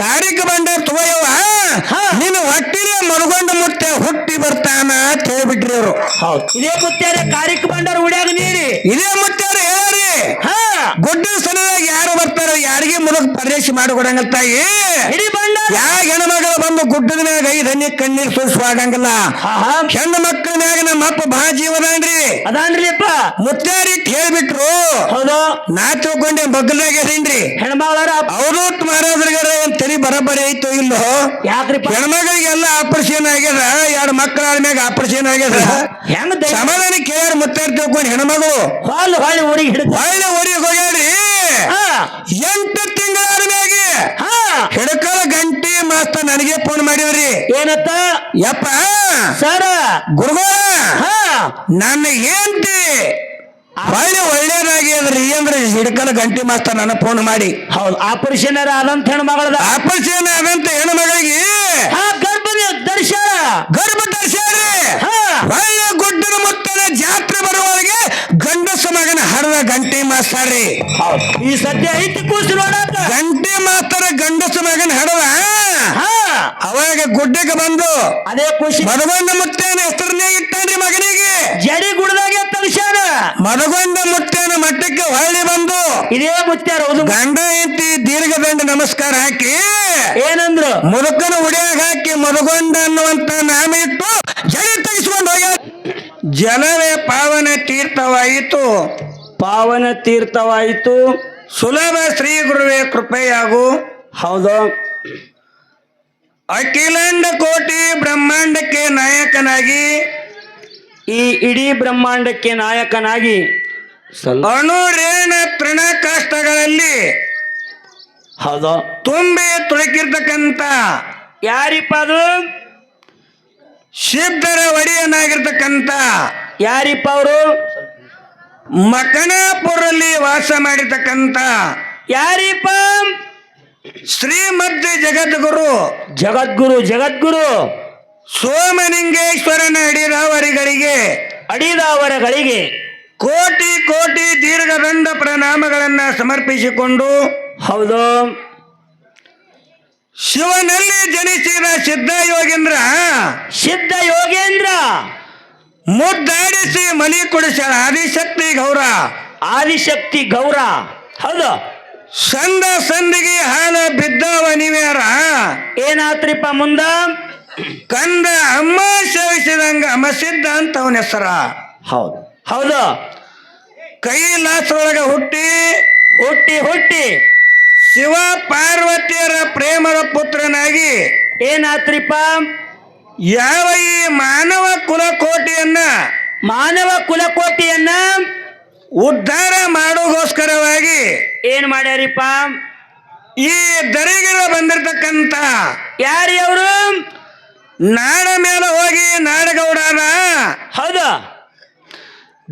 ಕಾರಿಕ ಬಂಡ ತಗೋಯವ ಹಾ. ನಿನ್ನ ಹೊಟ್ಟಿನ ಮರುಗೊಂಡ ಮುಟ್ಟೆ ಹುಟ್ಟಿ ಬರ್ತಾನ ಅಂತ ಹೇಳ್ಬಿಟ್ರಿ ಅವರು ಹೌದು. ಇದೇ ಮುತ್ತಾರೆ ಕಾರಿಕ್ ಬಂಡಾರ ಉಡ್ಯಾಗ ನೀರಿ. ಇದೇ ಮುತ್ತಾರೆ ಹೇಳ್ರಿ. ಹಾ. ಗುಡ್ಡ ಸಲುವಾಗಿ ಯಾರು ಬರ್ತಾರ ಯಾರಿಗೆ ಮುಲಕ್ ಪ್ರದೇಶ ಮಾಡಿಕೊಡಂಗಲ್ಲ ತಾಯಿ. ಇಡೀ ಬಂಡಾರ. ಯಾ ಹೆಣ್ಮಗಳು ಬಂದು ಗುಡ್ಡದ ಮ್ಯಾಗ ಐದು ಹನಿ ಕಣ್ಣೀರ್ ಸುರಿಸುವಾಗಂಗಿಲ್ಲ ಹಾ ಹಾ. ಹೆಣ್ಣು ಮಕ್ಕಳ ಮ್ಯಾಗ ನಮ್ಮ ಅಪ್ಪ ಬಹಳ ಜೀವದಾನ್ರಿ ಅದಾನ್ರಿಪ್ಪ ಮುತ್ತಾರಿ ಹೇಳ್ಬಿಟ್ರು. ಹೌದು. ನಾ ತಿಳ್ಕೊಂಡೆ ಮಗ್ಗಲಾಗ ಹೇಳಿನ್ರಿ ಹೆಣ್ಮಗಳಾರ ಅವರು ಮಹಾರಾಜರಿಗಾರ ಒಂದ್ ತರಿ ಬರಬರಿ ಐತೋ ಇಲ್ಲೋ? ಯಾಕ್ರಿ ಹೆಣ್ಮಗಳಿಗೆಲ್ಲ ಆಪರೇಷನ್ ಆಗ್ಯದ ಎರಡು ಮಕ್ಕಳ ಮ್ಯಾಗ ಆಪರೇಷನ್ ಆಗ್ಯದ. ಹೆಂಗ? ಸಮಾಧಾನ ಕೇಳ್ಯಾರ ಮುತ್ತಾರಿ ತಿಳ್ಕೊಂಡು ಹೆಣ್ಮಗಳು. ಹಾಲು ಹೊಳ್ಳಿ ಊರಿಗೆ ಹಿಡಿದು ಒಳ್ಳೆ ಹೊಡಿಗೆ ಹೋಗ್ಯಾಡ್ರಿ ಎಂಟು ತಿಂಗಳ ಮ್ಯಾಗೆ ಹಾ. ಹಿಡಕಲ ಗಂಟಿ ಮಾಸ್ತ ನನಗೆ ಫೋನ್ ಮಾಡಿವ್ರಿ. ಏನತ್ತ? ಯಪ್ಪ. ಸರ. ಗುರುಗಳ. ಹಾ. ನನ್ನ ಏನ್ತಿ ಒಳ್ಳೆ ಒಳ್ಳೇದಾಗ್ಯದ್ರಿ ಅಂದ್ರೆ ಹಿಡ್ಕಲ ಗಂಟಿ ಮಾಸ್ತ ನನ್ನ ಫೋನ್ ಮಾಡಿ. ಹೌದು ಆಪರೇಷನ್ ಆದಂತ ಹೆಣ್ಮಗಳದ? ಆಪರೇಷನ್ ಆದಂತ ಹೆಣ್ಣು ಮಗಳಿಗೆ ಹಾ ಗರ್ಭದ ದರ್ಶನ ಗರ್ಭ ಧರಿಸ್ಯಾರಿ ಹಾ. ಒಳ್ಳೆ ಗುಡ್ಡನ ಮುತ್ತನ ಜಾತ್ರೆ ಬರುವವರೆಗೆ ಗಂಡಸ ಮಗನ ಹರದ ಗಂಟೆ ಮಾಸ್ತಾರ್ರಿ ಈ ಸದ್ಯ ಐತಿ ಕೂಸು ನೋಡ ಗಂಟಿ ಮಾಸ್ತರ ಗಂಡಸ ಮಗನ ಹಡದ. ಹಾ. ಅವಾಗ ಗುಡ್ಡಕ್ಕೆ ಬಂದು ಅದೇ ಖುಷಿ. ಮದಗೊಂಡ ಮುತ್ತೇನ ಹೆಸರನ್ನೇ ಇಟ್ಟಾನ್ರಿ ಮಗನಿಗೆ. ಜಡಿ ಗುಡ್ದಾಗ ತರಿಸ್ಯಾನ ಮದಗೊಂಡ ಮುತ್ತೇನ ಮಟ್ಟಕ್ಕೆ ಹೊಳ್ಳಿ ಬಂದು ಇದೇ ಮುತ್ತಾರ ಗಂಡ ಗಂಡ ಐತಿ ದೀರ್ಘದಂಡ ನಮಸ್ಕಾರ ಹಾಕಿ ಏನಂದ್ರು? ಮುದುಕನ ಉಡಿಯಾಗ ಹಾಕಿ ಮದಗೊಂಡ ಅನ್ನುವಂತ ನಾಮ ಇಟ್ಟು ಜಡಿ ತೆಗೆಸ್ಕೊಂಡು ಹೋಗ ಜನವೇ ಪಾವನ ತೀರ್ಥವಾಯಿತು. ಪಾವನ ತೀರ್ಥವಾಯಿತು. ಸುಲಭ ಶ್ರೀ ಗುರುವೇ ಕೃಪೆಯಾಗು. ಹೌದು. ಅಖಿಲಾಂಡ ಕೋಟಿ ಬ್ರಹ್ಮಾಂಡಕ್ಕೆ ನಾಯಕನಾಗಿ. ಈ ಇಡೀ ಬ್ರಹ್ಮಾಂಡಕ್ಕೆ ನಾಯಕನಾಗಿ. ಅಣುರೇಣ ತೃಣ ಕಾಷ್ಟಗಳಲ್ಲಿ ಹೌದು. ತುಂಬಿ ತುಳುಕಿರ್ತಕ್ಕಂಥ. ಯಾರಿಪ್ಪ ಅದು? ಸಿದ್ಧರ ಒಡೆಯನಾಗಿರ್ತಕ್ಕಂಥ ಯಾರಿಪ್ಪ ಅವರು? ಮಕನಾಪುರಲ್ಲಿ ವಾಸ ಮಾಡಿರ್ತಕ್ಕಂತ ಯಾರಿಪ್ಪ? ಶ್ರೀಮದ್ ಜಗದ್ಗುರು. ಜಗದ್ಗುರು ಜಗದ್ಗುರು. ಸೋಮಲಿಂಗೇಶ್ವರನ ಅಡಿದಾವರಿಗಳಿಗೆ ಅಡಿದಾವರಗಳಿಗೆ ಕೋಟಿ ಕೋಟಿ ದೀರ್ಘದಂಡ ಪ್ರಣಾಮಗಳನ್ನ ಸಮರ್ಪಿಸಿಕೊಂಡು ಹೌದು. ಶಿವನಲ್ಲಿ ಜನಿಸಿದ ಸಿದ್ಧ ಯೋಗೇಂದ್ರ. ಸಿದ್ಧ ಯೋಗೇಂದ್ರ. ಮುದ್ದಾಡಿಸಿ ಮನೆ ಕೊಡಿಸ್ಯಾಳ. ಆದಿಶಕ್ತಿ ಗೌರ. ಆದಿಶಕ್ತಿ ಗೌರ. ಹೌದು. ಸಂದ ಸಂದಿಗೆ ಹಾಲ ಬಿದ್ದವ ನೀವ್ಯಾರ? ಏನಾತ್ರಿಪ್ಪ ಮುಂದ? ಕಂದ ಅಮ್ಮ ಸೇವಿಸಿದಂಗ ಅಮಸಿದ್ದ ಅಂತ ಅವನ ಹೆಸರ. ಹೌದು. ಹೌದು. ಕೈ ಕೈಲಾಸೊಳಗ ಹುಟ್ಟಿ ಹುಟ್ಟಿ ಹುಟ್ಟಿ. ಶಿವ ಪಾರ್ವತಿಯರ ಪ್ರೇಮದ ಪುತ್ರನಾಗಿ ಏನಾತ್ರಿಪ್ಪ? ಯಾವ ಈ ಮಾನವ ಕುಲಕೋಟಿಯನ್ನ ಮಾನವ ಕುಲಕೋಟಿಯನ್ನ ಉದ್ಧಾರ ಮಾಡೋಗೋಸ್ಕರವಾಗಿ ಏನ್ ಮಾಡ್ಯಾರಿಪ್ಪ? ಈ ದರಿಗಿರ ಬಂದಿರತಕ್ಕಂತ ಯಾರಿ ಅವರು? ನಾಡ ಮೇಲೆ ಹೋಗಿ ನಾಡಗೌಡನ ಹೌದು?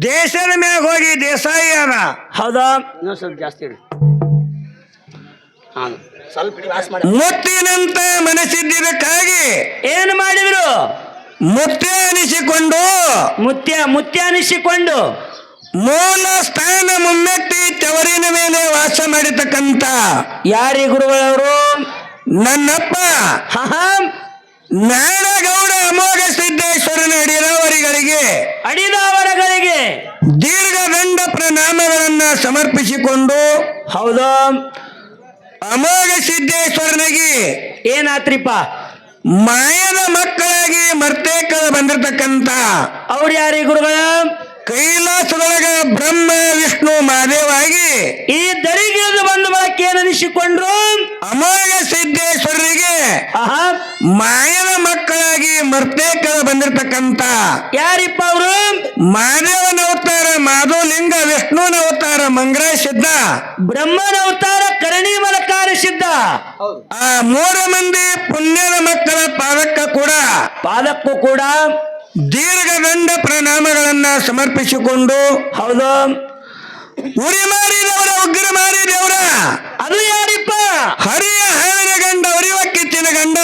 ದೇಶದ ಮ್ಯಾಗ ಹೋಗಿ ದೇಸಾಯಿ ಅದ. ಹೌದಾ? ಇನ್ನೊಂದ್ ಸ್ವಲ್ಪ ಜಾಸ್ತಿ ಇಡು ಮುತ್ತಿನಂತ ಮನಸ್ಸಿದ್ದಕ್ಕಾಗಿ ಏನು ಮಾಡಿದ್ರು? ಮುತ್ತೆ ಅನಿಸಿಕೊಂಡು ಮುತ್ಯ ಮುತ್ಯ ಅನಿಸಿಕೊಂಡು. ಮೂಲ ಸ್ಥಾನ ಮುಮ್ಮೆಟ್ಟಿ ತವರಿನ ಮೇಲೆ ವಾಸ ಮಾಡಿರ್ತಕ್ಕಂತ ಯಾರಿ ಗುರುಗಳವರು? ನನ್ನಪ್ಪ. ನಾಡಗೌಡ ಅಮೋಘ ಸಿದ್ದೇಶ್ವರನ ಅಡಿರಾವರಿಗಳಿಗೆ ದೀರ್ಘ ದೀರ್ಘದಂಡ ಪ್ರಣಾಮಗಳನ್ನ ಸಮರ್ಪಿಸಿಕೊಂಡು ಹೌದು? ಅಮೋಘ ಸಿದ್ದೇಶ್ವರನಿಗೆ ಏನಾತ್ರಿಪ್ಪ? ಮಾಯದ ಮಕ್ಕಳಾಗಿ ಮರ್ತೇಕದ ಬಂದಿರತಕ್ಕಂತ ಅವ್ರು ಯಾರಿ ಗುರುಗಳ? ಕೈಲಾಸದೊಳಗ ಬ್ರಹ್ಮ ವಿಷ್ಣು ಮಹಾದೇವಾಗಿ ಈ ದರಿಗಿಳಿದು ಬಂದ ಬಳಕೆ ಅನಿಸಿಕೊಂಡ್ರು ಅಮೋಘ ಸಿದ್ದೇಶ್ವರರಿಗೆ ಆಹಾ. ಮಾಯನ ಮಕ್ಕಳಾಗಿ ಮರ್ತೇಕ ಬಂದಿರತಕ್ಕಂತ ಯಾರಿಪ್ಪ ಅವರು? ಮಹಾದೇವನ ಅವತಾರ ಮಾಧವಲಿಂಗ ವಿಷ್ಣುವಿನ ಅವತಾರ ಮಂಗ್ರ ಸಿದ್ಧ ಬ್ರಹ್ಮನ ಅವತಾರ ಕರಣಿ ಮಲಕಾರ ಸಿದ್ಧ. ಆ ಮೂರು ಮಂದಿ ಪುಣ್ಯದ ಮಕ್ಕಳ ಪಾದಕ್ಕ ಕೂಡ ಪಾದಕ್ಕೂ ಕೂಡ ದೀರ್ಘದಂಡ ಪ್ರಣಾಮಗಳನ್ನ ಸಮರ್ಪಿಸಿಕೊಂಡು ಹೌದು? ಉರಿ ಮಾರಿದವರ ಉಗ್ರ ಮಾರಿದವರ ಅದು ಯಾರಿಪ್ಪ? ಹರಿಯ ಹಾವಿನ ಗಂಡ ಉರಿವ ಕಿಚ್ಚಿನ ಗಂಡ.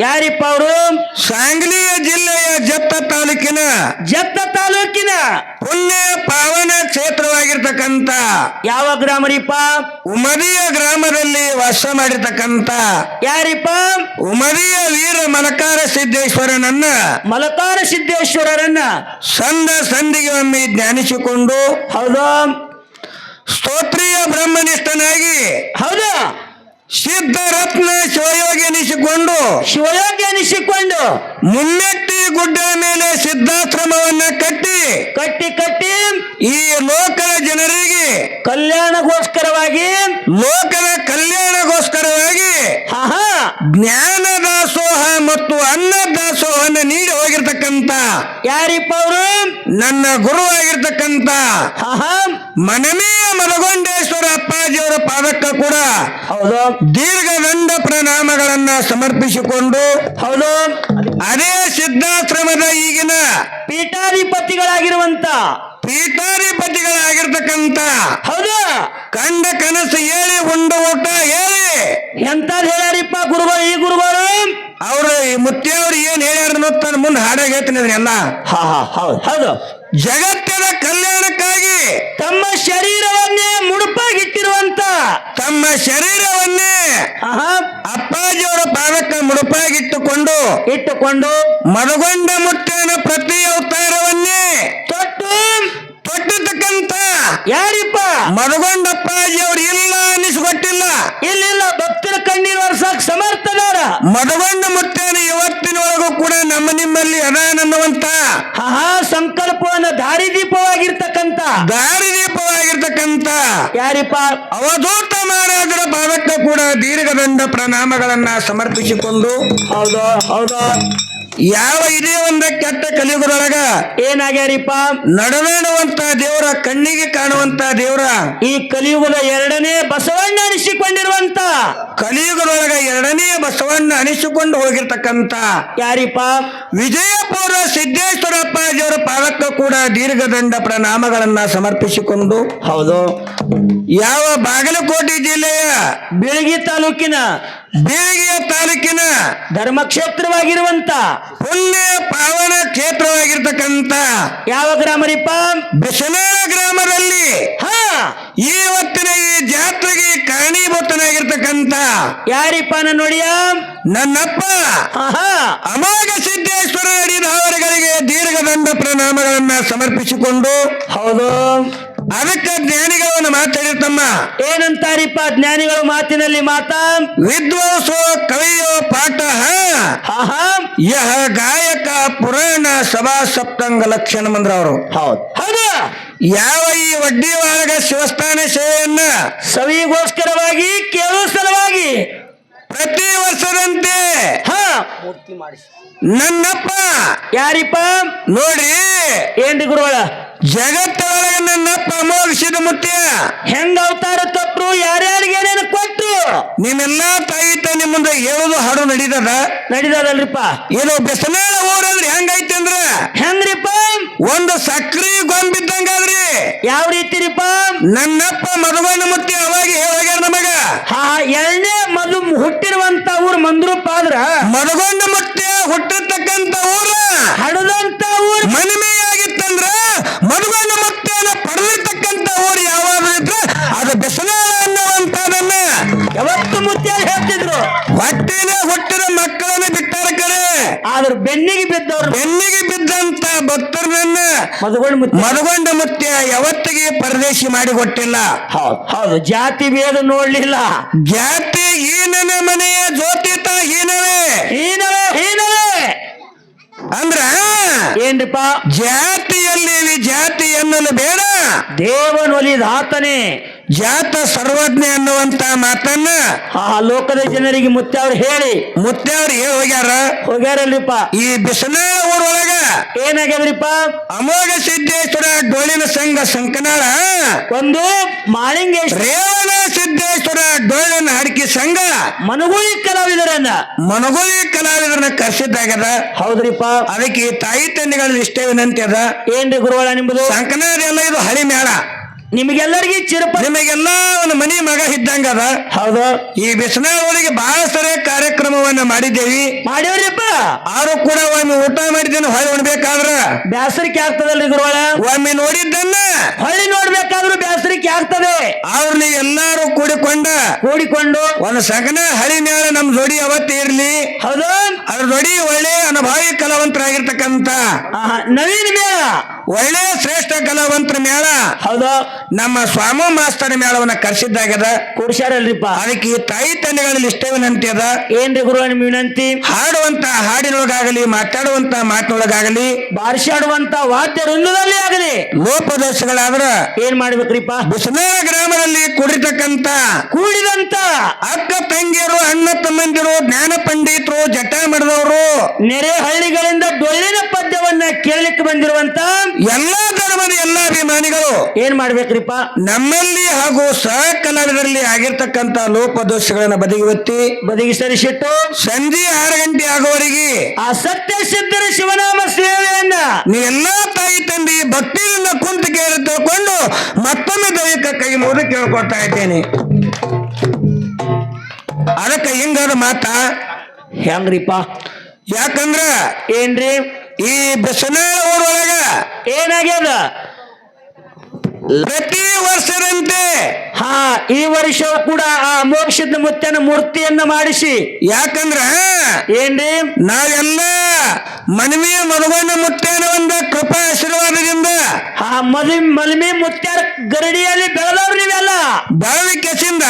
ಯಾರಿಪ್ಪ ಅವರು? ಸಾಂಗ್ಲಿಯ ಜಿಲ್ಲೆಯ ಜತ್ತ ತಾಲೂಕಿನ. ಜತ್ತ ತಾಲೂಕಿನ. ಪುಣ್ಯ ಪಾವನ ಕ್ಷೇತ್ರವಾಗಿರ್ತಕ್ಕಂತ ಯಾವ ಗ್ರಾಮರಿಪ್ಪ? ಉಮದಿಯ ಗ್ರಾಮದಲ್ಲಿ ವಾಸ ಮಾಡಿರ್ತಕ್ಕಂತ ಯಾರಿಪ್ಪ? ಉಮದಿಯ ವೀರ ಮಲಕಾರ ಸಿದ್ದೇಶ್ವರನನ್ನ. ಮಲಕಾರ ಸಿದ್ದೇಶ್ವರರನ್ನ ಸಂದ ಸಂದಿಗೆ ಒಮ್ಮೆ ಜ್ಞಾನಿಸಿಕೊಂಡು. ಹೌದು? ಸ್ತೋತ್ರೀಯ ಬ್ರಹ್ಮನಿಷ್ಠನಾಗಿ ಹೌದು. ಸಿದ್ಧರತ್ನ ಶಿವಯೋಗಿ ಎನಿಸಿಕೊಂಡು ಶಿವಯೋಗಿ ಅನಿಸಿಕೊಂಡು ಮುನ್ನೆಟ್ಟಿ ಗುಡ್ಡ ಮೇಲೆ ಸಿದ್ಧಾಶ್ರಮವನ್ನ ಕಟ್ಟಿ ಕಟ್ಟಿ ಕಟ್ಟಿ ಈ ಲೋಕದ ಜನರಿಗೆ ಕಲ್ಯಾಣಗೋಸ್ಕರವಾಗಿ ಲೋಕದ ಕಲ್ಯಾಣಗೋಸ್ಕರವಾಗಿ ಜ್ಞಾನ ದಾಸೋಹ ಮತ್ತು ಅನ್ನ ದಾಸೋಹವನ್ನು ನೀಡಿ ಹೋಗಿರ್ತಕ್ಕಂಥ ಯಾರಿಪ್ಪ ಅವರು ನನ್ನ ಗುರು ಆಗಿರ್ತಕ್ಕಂತ ಹಾ ಮನಮೀಯ ಮಲಗೊಂಡೇಶ್ವರ ಅಪ್ಪಾಜಿಯವರ ಪಾದಕ್ಕ ಕೂಡ ಹೌದು. ದೀರ್ಘದಂಡ ಪ್ರಣಾಮಗಳನ್ನ ಸಮರ್ಪಿಸಿಕೊಂಡು ಹೌದು. ಅದೇ ಸಿದ್ಧಾಶ್ರಮದ ಈಗಿನ ಪೀಠಾಧಿಪತಿಗಳಾಗಿರುವಂತ ಪೀಠಾಧಿಪತಿಗಳಾಗಿರ್ತಕ್ಕಂಥ ಹೌದು. ಕಂಡ ಕನಸು ಹೇಳಿ ಉಂಡ ಊಟ ಹೇಳಿ ಎಂತ ಹೇಳ್ಯಾರಿಪ್ಪ ಗುರುಗಳು ಈ ಗುರುಗಳು? ಅವರು ಮುತ್ತೆಯವ್ರು ಏನ್ ಹೇಳ್ಯಾರ ತನ್ನ ಮುಂದೆ ಹಾಡಾಗ ಹೇಳ್ತೀನಿ ಅದನ್ನೆಲ್ಲ ಹಾ ಹಾ ಹೌದು ಹೌದು. ಜಗತ್ತಿನ ಕಲ್ಯಾಣಕ್ಕಾಗಿ ತಮ್ಮ ಶರೀರವನ್ನೇ ಮುಡುಪಾಗಿಟ್ಟಿರುವಂತ. ತಮ್ಮ ಶರೀರವನ್ನೇ ಆಹಾ, ಅಪ್ಪಾಜಿಯವರ ಪಾದಕ್ಕೆ ಮುಡುಪಾಗಿಟ್ಟುಕೊಂಡು ಇಟ್ಟುಕೊಂಡು ಮದಗೊಂಡ ಮುತ್ತೇನ ಪ್ರತಿ ಅವತಾರವನ್ನೇ ಯಾರಿಪ್ಪ? ಮದಗೊಂಡ ಅಪ್ಪಾಜಿಯವರು ಇಲ್ಲ ಅನ್ನಿಸ್ಕೊಟ್ಟಿಲ್ಲ ಇಲ್ಲಿಲ್ಲ ಭಕ್ತರ ಕಣ್ಣೀರ್ ವರ್ಷಕ್ ಸಮರ್ಥದಾರ ಮದಗೊಂಡ ಮುತ್ತೇನ ಇವತ್ತಿನೊಳಗೂ ಕೂಡ ನಮ್ಮ ನಿಮ್ಮಲ್ಲಿ ಅದಾನನ್ನುವಂತ ಹಾ ಸಂಕಲ್ಪವನ್ನ ದಾರಿದೀಪವಾಗಿರ್ತಕ್ಕಂತ. ದಾರಿದೀಪವಾಗಿರ್ತಕ್ಕಂಥ ಯಾರಿಪ್ಪ? ಅವಧೂತ ಮಹಾರಾಜರ ಭಾವಕ್ಕೆ ಕೂಡ ದೀರ್ಘದಂಡ ಪ್ರಣಾಮಗಳನ್ನ ಸಮರ್ಪಿಸಿಕೊಂಡು. ಹೌದಾ ಹೌದು. ಯಾವ ಇದೇ ಒಂದ ಕೆಟ್ಟ ಕಲಿಯುಗದೊಳಗ ಏನಾಗ್ಯಾರಿಪ್ಪ? ನಡೆದಾಡುವಂತ ದೇವರ ಕಣ್ಣಿಗೆ ಕಾಣುವಂತ ದೇವರ ಈ ಕಲಿಯುಗದ ಎರಡನೇ ಬಸವಣ್ಣ ಅನಿಸಿಕೊಂಡಿರುವಂತ. ಕಲಿಯುಗದೊಳಗ ಎರಡನೇ ಬಸವಣ್ಣ ಅನಿಸಿಕೊಂಡು ಹೋಗಿರ್ತಕ್ಕಂತ ಯಾರಿಪ್ಪ? ವಿಜಯಪುರ ಸಿದ್ದೇಶ್ವರಪ್ಪ ದೇವರ ಪಾದಕ್ಕೆ ಕೂಡ ದೀರ್ಘದಂಡ ಪ್ರಣಾಮಗಳನ್ನ ಸಮರ್ಪಿಸಿಕೊಂಡು ಹೌದು. ಯಾವ ಬಾಗಲಕೋಟೆ ಜಿಲ್ಲೆಯ ಬೆಳಗಿ ತಾಲೂಕಿನ ಬೀಳಿಗೆಯ ತಾಲೂಕಿನ ಧರ್ಮಕ್ಷೇತ್ರವಾಗಿರುವಂತ ಪುಣ್ಯ ಪಾವನ ಕ್ಷೇತ್ರವಾಗಿರ್ತಕ್ಕಂತ ಯಾವ ಗ್ರಾಮರಿಪ್ಪ? ಬೆಸನಾಳ ಗ್ರಾಮದಲ್ಲಿ ಹಾ. ಇವತ್ತಿನ ಈ ಜಾತ್ರೆಗೆ ಕಾರಣೀಭೂತನಾಗಿರ್ತಕ್ಕಂತ ಯಾರಿಪ್ಪ ನೋಡಿಯ ನನ್ನಪ್ಪ. ಅಮಾಗ ಸಿದ್ದೇಶ್ವರ ಅಡಿದವರುಗಳಿಗೆ ದೀರ್ಘದಂಡ ಪ್ರಣಾಮಗಳನ್ನ ಸಮರ್ಪಿಸಿಕೊಂಡು ಹೌದು. ಅದಕ್ಕೆ ಜ್ಞಾನಿಗಳನ್ನು ಮಾತಾಡಿರ್ತಮ್ಮ ಏನಂತಾರಿಪ್ಪ ಜ್ಞಾನಿಗಳು ಮಾತಿನಲ್ಲಿ ಮಾತಾ? ವಿದ್ವಾಂಸೋ ಕವಿಯೋ ಪಾಠ. ಯಹ ಗಾಯಕ ಪುರಾಣ ಸಭಾ ಸಪ್ತಂಗ ಲಕ್ಷಣ ಮಂದ್ರ ಅವರು. ಹೌದು. ಹೌದು. ಯಾವ ಈ ವಡ್ಡಿ ಒಳಗ ಶಿವಸ್ಥಾನ ಸೇವೆಯನ್ನ? ಸವಿಗೋಸ್ಕರವಾಗಿ ಕೇಳುವ ಸಲುವಾಗಿ. ಪ್ರತಿ ವರ್ಷದಂತೆ. ಹಾ. ನನ್ನಪ್ಪ! ಯಾರಿಪ್ಪ? ನೋಡಿ ಏನ್ರಿ ಗುರುಗಳ? ಜಗತ್ತೊಳಗೆ ನನ್ನಪ್ಪ ಮೋಗಿಸಿದ ಮುತ್ಯ. ಹೆಂಗ ಅವತಾರ ತಪ್ಪರು ಯಾರ್ಯಾರಿಗೆ ಏನೇನು ಕೊಟ್ರು? ನಿಮ್ಮೆಲ್ಲಾ ತಾಯಿ ತಾಯಿ ಮುಂದೆ ಹೇಳುದು ಹಾಡು ನಡೀತದ? ನಡೀತದಲ್ರಿಪ್ಪ. ಇದು ಬೆಸನಾಳ ಊರಂದ್ರೆ ಹೆಂಗೈತಿ ಅಂದ್ರ? ಹೆಂಗ್ರಿಪ್ಪ? ಒಂದು ಸಕ್ರಿ ಗೊಂಬಿದ್ದಂಗಾದ್ರಿ. ಯಾವ ರೀತಿರಿಪ್ಪ? ನನ್ನಪ್ಪ ಮದುವಣ್ಣ ಮುತ್ತಿ ಅವಾಗ ಹೇಳಾಗ್ಯಾರ ನಮಗ. ಹಾ ಎರಡನೇ ಮದು ಹುಟ್ಟಿರುವಂತ ಊರು ಮಂದ್ರಪ್ಪ ಆದ್ರ? ಮುತ್ತೆ ಮುತ್ಯ ಹುಟ್ಟಿರ್ತಕ್ಕಂತ ಊರ ಹಡದಂತ ಊರು. ಮನಿಮೆಯಾಗಿತ್ತಂದ್ರ ಮದುವೆನ ಮತ್ತೇನ ಪಡೆದಿರ್ತಕ್ಕಂತ ಊರು ಯಾವಾಗ ಇದ್ರೆ ಅದು ಬೆಸನಾಳ ಅನ್ನುವಂತದನ್ನ ಯಾವತ್ತು ಮುತ್ಯ ಹೇಳ್ತಿದ್ರು? ಹೊಟ್ಟಿನ ಹೊಟ್ಟಿನ ಮಕ್ಕಳನ್ನ ಬಿಟ್ಟಾರ ಆದ್ರ ಬೆನ್ನಿಗೆ ಬಿದ್ದವ್ರು ಬೆನ್ನಿಗೆ ಬಿದ್ದಂತ ಭಕ್ತರನ್ನ ಮದುಗೊಂಡ ಮದುಗೊಂಡ ಮುತ್ಯ ಯಾವತ್ತಿಗೆ ಪರದೇಶಿ ಮಾಡಿಕೊಟ್ಟಿಲ್ಲ. ಹೌದು ಹೌದು. ಜಾತಿ ಭೇದ ನೋಡ್ಲಿಲ್ಲ. ಜಾತಿ ಏನನ ಮನೆಯ ಜ್ಯೋತಿತ ಹೀನವೇ. ಹೀನವೇ ಹೀನವೇ. ಅಂದ್ರ ಏನ್ರಿಪ್ಪ? ಜಾತಿಯಲ್ಲಿ ಜಾತಿ ಎನ್ನಲು ಬೇಡ. ದೇವನೊಲಿದ ಆತನೇ. ಜಾತ ಸರ್ವಜ್ಞ ಅನ್ನುವಂತ ಮಾತನ್ನ ಆ ಲೋಕದ ಜನರಿಗೆ ಮುತ್ಯ ಅವ್ರು ಹೇಳಿ. ಮುತ್ತವ್ರು ಹೇಳಿ ಹೋಗ್ಯಾರ? ಹೋಗ್ಯಾರಲ್ರಿಪ್ಪ. ಈ ಬಿಸನಾಳ ಊರೊಳಗ ಏನಾಗ್ಯದ್ರಿಪ್ಪ ಅಮೋಘ ಸಿದ್ದೇಶ್ವರ ಡೋಳಿನ ಸಂಘ ಸಂಕನಾಳ ಒಂದು ಮಾಳಿಂಗೇಶ್ವರ ರೇವಣ ಸಿದ್ದೇಶ್ವರ ಡೋಳಿನ ಅಡಿಕೆ ಸಂಘ ಮನಗುಳಿ ಕಲಾವಿದರನ್ನ. ಮನಗುಳಿ ಕಲಾವಿದರನ್ನ ಕರೆಸಿದ್ದಾಗದ ಹೌದ್ರಿಪ್ಪ. ಅದಕ್ಕೆ ತಾಯಿ ತಂದೆಗಳ ಇಷ್ಟೇ ವಿನಂತಿ ಅದ ಏನ್ರಿ ಗುರುಗಳ ನಿಮ್ಮದು ಸಂಕನಾಳ ಎಲ್ಲ ಇದು ಹಳಿ ಮೇಳ ನಿಮಗೆಲ್ಲರಿಗೆ ಚಿರಪ ನಿಮಗೆಲ್ಲ ಒಂದು ಮನಿ ಮಗ ಇದ್ದಂಗ ಅದ ಹೌದು. ಈ ಬಿಸನಾಳವರಿಗೆ ಬಹಳ ಸರಿ ಕಾರ್ಯಕ್ರಮವನ್ನ ಮಾಡಿದ್ದೇವಿ. ಮಾಡ್ಯವ್ರಿಪ್ಪ ಆರು ಕೂಡ ಒಮ್ಮೆ ಊಟ ಮಾಡಿದ್ದೇನೆ ಹೊಳೆ ಉಣ್ಬೇಕಾದ್ರ? ಬ್ಯಾಸರಿಕೆ ಆಗ್ತದಲ್ರಿ ಗುರುಗಳ? ಒಮ್ಮೆ ನೋಡಿದ್ದನ್ನ? ಹೊಳ್ಳಿ ನೋಡ್ಬೇಕಾದ್ರೂ ಬ್ಯಾಸರಿಕೆ ಆಗ್ತದೆ? ಅವ್ರನ್ನ ಎಲ್ಲಾರು ಕೂಡಿಕೊಂಡ ಕೂಡಿಕೊಂಡು ಒಂದು ಸಗನ ಹಳಿ ಮೇಲೆ ನಮ್ ಜೋಡಿ ಅವತ್ತೇ ಇರ್ಲಿ. ಹೌದು. ಅದ್ರ ಜೋಡಿ ಒಳ್ಳೆ ಅನುಭವಿ ಕಲಾವಂತರಾಗಿರ್ತಕ್ಕಂತ. ಆಹಾ, ನವೀನ್ ಮೇಳ ಒಳ್ಳೆ ಶ್ರೇಷ್ಠ ಕಲಾವಂತರ ಮೇಳ ಹೌದು. ನಮ್ಮ ಸ್ವಾಮಿ ಮಾಸ್ತರ್ ಮೇಳವನ್ನ ಕರೆಸಿದ್ದಾಗದ ಕೂಡ್ಸ್ಯಾರಲ್ರಿಪ್ಪ. ಅದಕ್ಕೆ ಈ ತಾಯಿ ತಂದೆಗಳಲ್ಲಿ ಇಷ್ಟೇ ವಿನಂತಿ ಅದ ಏನ್ರಿ ಗುರು ನಿಮ್ ವಿನಂತಿ ಹಾಡುವಂತ ಹಾಡಿನೊಳಗಾಗಲಿ ಮಾತಾಡುವಂತ ಮಾತಿನೊಳಗಾಗಲಿ ಬಾರಿಸಾಡುವಂತ ವಾದ್ಯ ವೃಂದದಲ್ಲಿ ಆಗಲಿ. ಲೋಪದೋಷಗಳಾದ್ರ ಏನ್ ಮಾಡ್ಬೇಕ್ರಿಪ್ಪ? ಬಿಸಿಲ ಗ್ರಾಮದಲ್ಲಿ ಕುಡಿತಕ್ಕಂತ ಕೂಡಿದಂತ ಅಕ್ಕ ತಂಗಿಯರು ಅಣ್ಣ ತಮ್ಮಂದಿರು ಜ್ಞಾನ ಪಂಡಿತರು ಜಟ ಮಾಡಿದವರು ನೆರೆ ಹಳ್ಳಿಗಳಿಂದ ಡೊಳ್ಳಿನ ಪದ್ಯವನ್ನ ಕೇಳಲಿಕ್ಕೆ ಬಂದಿರುವಂತ ಎಲ್ಲಾ ಧರ್ಮದ ಎಲ್ಲಾ ಅಭಿಮಾನಿಗಳು ಏನ್ ಮಾಡ್ಬೇಕ್ರಿಪ್ಪ ನಮ್ಮಲ್ಲಿ ಹಾಗೂ ಸಹ ಕಲಾವಿದರಲ್ಲಿ ಆಗಿರ್ತಕ್ಕಂತ ಲೋಪದೋಷಗಳನ್ನ ಬದಿಗೆ ಒತ್ತಿ ಬದಿಗೆ ಸರಿಸಿಟ್ಟು ಸಂಜೆ ಆರು ಗಂಟೆ ಆಗುವವರೆಗೆ ಆ ಸತ್ಯ ಸಿದ್ಧರ ಶಿವನಾಮ ಸೇವೆಯನ್ನ. ನೀವೆಲ್ಲಾ ತಾಯಿ ತಂದೆ ಭಕ್ತಿಯಿಂದ ಕುಂತು ಕೇಳಿ ತಿಳ್ಕೊಂಡು ಮತ್ತೊಮ್ಮೆ ದೈವಿಕ ಕೈ ಮುಗಿದು ಕೇಳ್ಕೊಳ್ತಾ ಇದ್ದೇನೆ. ಅದಕ್ಕೆ ಹಿಂಗಾದ ಮಾತ. ಹೆಂಗ್ರಿಪ್ಪ? ಯಾಕಂದ್ರ ಏನ್ರಿ? ಈ ಬಸನಾಳ ಊರೊಳಗ ಏನಾಗ್ಯದ? ಪ್ರತಿ ವರ್ಷದಂತೆ ಹಾ ಈ ವರ್ಷ ಕೂಡ ಆ ಮೋಕ್ಷದ ಮುತ್ತನ ಮೂರ್ತಿಯನ್ನ ಮಾಡಿಸಿ. ಯಾಕಂದ್ರ ಏನ್ರಿ? ನಾವೆಲ್ಲ ಮನವಿ ಮಗುವನ ಮುತ್ತೇನ ಒಂದು ಕೃಪಾ ಆಶೀರ್ವಾದದಿಂದ ಆ ಮಲಿ ಮಲ್ಮಿ ಮುತ್ಯಾರ ಗರಡಿಯಲ್ಲಿ ಬೆಳೆದವ್ರು ನೀವೆಲ್ಲ ಬಾವಿ ಕೆಸಿಂದ